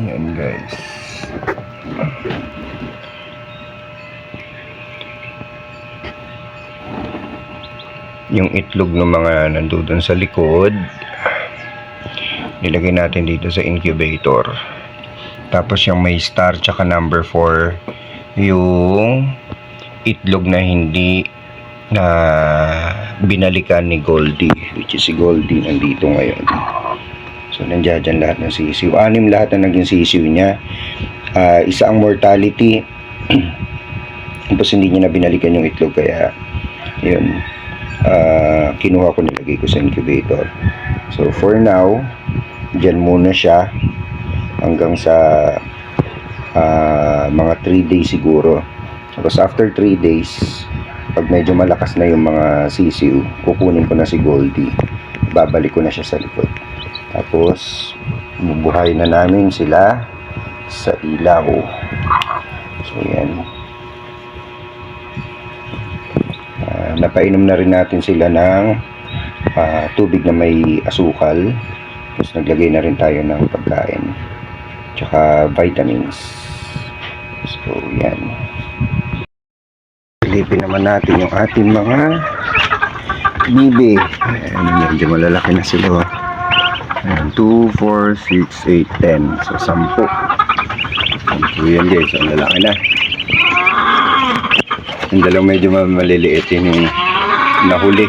Yan guys. Yung itlog ng mga nandoon sa likod, nilagay natin dito sa incubator. Tapos yung may star tsaka number 4, yung itlog na hindi na binalikan ni Goldie, which is si Goldie nandito ngayon. So, nandiyan dyan lahat ng sisiw. Anim lahat na naging sisiw niya. Ah, isa ang mortality. Tapos hindi niya na binalikan yung itlog kaya yun. Ah, kinuha ko nilagay ko sa incubator. So, for now, dyan muna siya hanggang sa ah, mga 3 days siguro. Tapos after 3 days, pag medyo malakas na yung mga sisiw, kukunin ko na si Goldie. Babalik ko na siya sa likod. Tapos, bubuhay na namin sila sa ilaw. So, yan. Ah, napainom na rin natin sila ng ah, tubig na may asukal. Tapos, naglagay na rin tayo ng pagkain. Tsaka vitamins. So, yan. Silipin naman natin yung ating mga bibi. Ayan, medyo malalaki na sila. oh. Ayan, 2, 4, 6, 8, 10. So, 10. So, yan guys. Ang lalaki na. Yung dalawang medyo ma- maliliit yun yung nahuli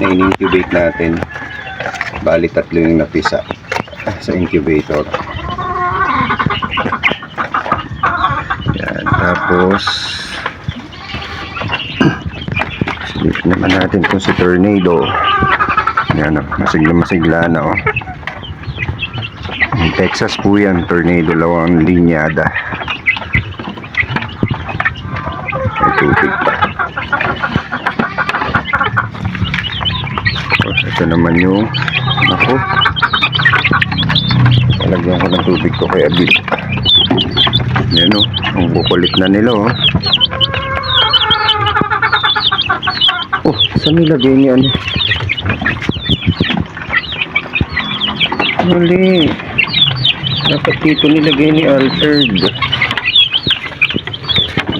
na in-incubate natin. Bali, tatlo yung napisa sa incubator. Yan, tapos silipin naman natin kung si Tornado. Yan, oh, masigla masigla na oh. Texas po yan, tornado, lawang linyada. May tubig pa. Tapos ito naman yung, ako, talagyan ko ng tubig ko kay Abil. Yan o, ang kukulit na nila oh. Oh, saan nilagay niya ano? Mali. Dapat dito nilagay ni Altered.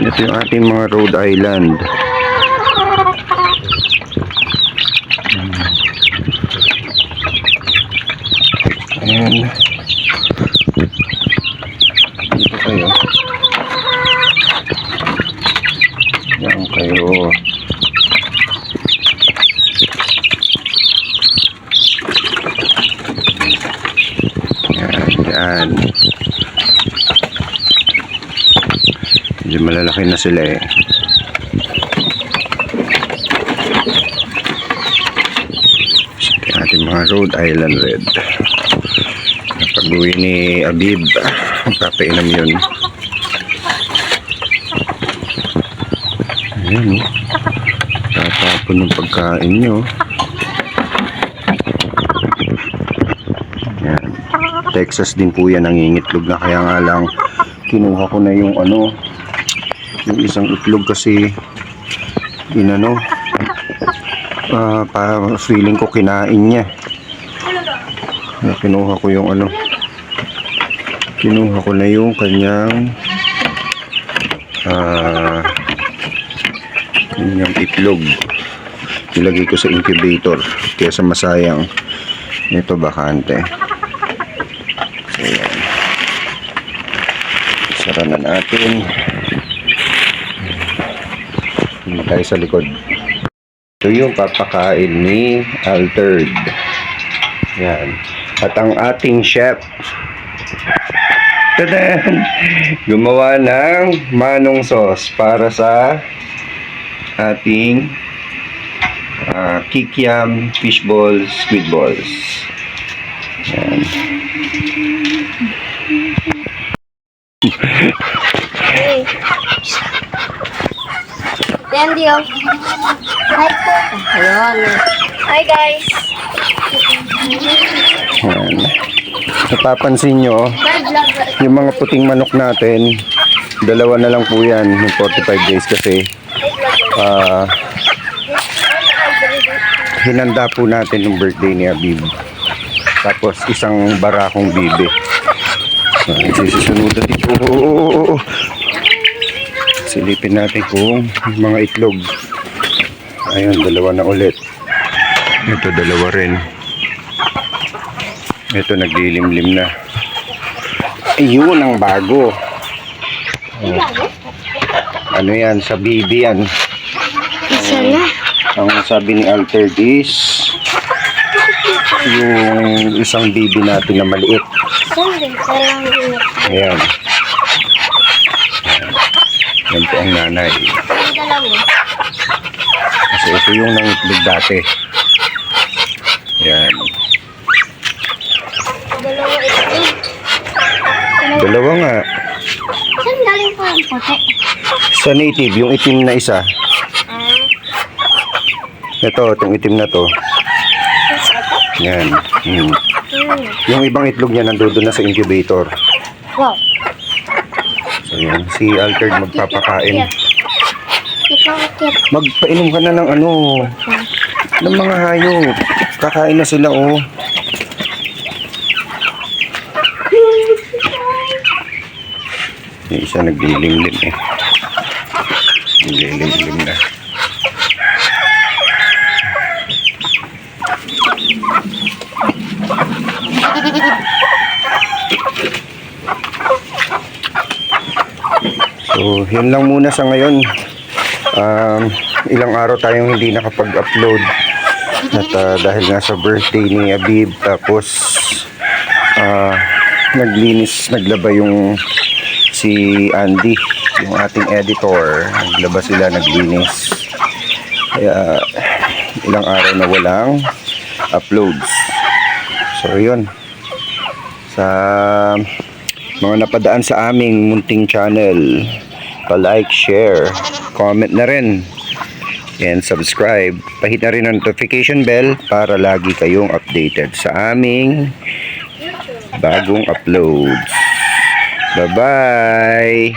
Ito yung ating mga Rhode Island. Ayan. Dito kayo. Yan kayo. Yan, yan. Medyo malalaki na sila eh. Ating mga Rhode Island Red. Pag uwi ni Abib, magpapainom yun. Ayan o. Tatapon ng pagkain nyo. Texas din po yan ang ingitlog na kaya nga lang kinuha ko na yung ano yung isang itlog kasi inano ah pa feeling ko kinain niya. Kaya kinuha ko yung ano kinuha ko na yung kanyang ah yung itlog. Ilagay ko sa incubator kaya sa masayang ito bakante so yan na natin hindi tayo sa likod. Ito yung papakain ni Altered yan. At ang ating chef. Tadan! gumawa ng manong sauce para sa ating ah, kikiam fish balls squid balls. Yan Oh. Hi po. Ayun. Hi, guys. Yan. Napapansin nyo, vlog. yung mga puting manok natin, dalawa na lang po yan, yung 45 days kasi ah hinanda po natin yung birthday ni Abib. Tapos isang barakong bibi. Ah, Sisusunod dito. Oo, oo, oo, oo. Silipin natin kung mga itlog. Ayun, dalawa na ulit. Ito, dalawa rin. Ito, naglilimlim na. Ayun, ang bago. Oh. Ano yan? Sa baby yan. Isa na. Ang sabi ni Altered is yung isang baby natin na maliit. Ayan. Yan po ang nanay. Kasi ito yung nangitlog dati. Ayan. Dalawa ito. Dalawa nga. Saan galing po ang puti? Sa native, yung itim na isa. Ah, Ito, itong itim na to. Yan. Hmm. hmm. Yung ibang itlog niya nandoon na sa incubator. Wow. So yan, si Altered magpapakain. Magpainom ka na ng ano, ng mga hayop. Kakain na sila oh. Yung isa naglilimlim eh. Naglilimlim na. So, yun lang muna sa ngayon. Um, ilang araw tayong hindi nakapag-upload. At ah, dahil nga sa birthday ni Abib, tapos ah, naglinis, naglaba yung si Andy, yung ating editor. Naglaba sila, naglinis. Kaya ilang araw na walang uploads. So, yun. Sa mga napadaan sa aming munting channel, pa-like, share, comment na rin, and subscribe. Pahit na rin ang notification bell para lagi kayong updated sa aming bagong uploads. Bye-bye!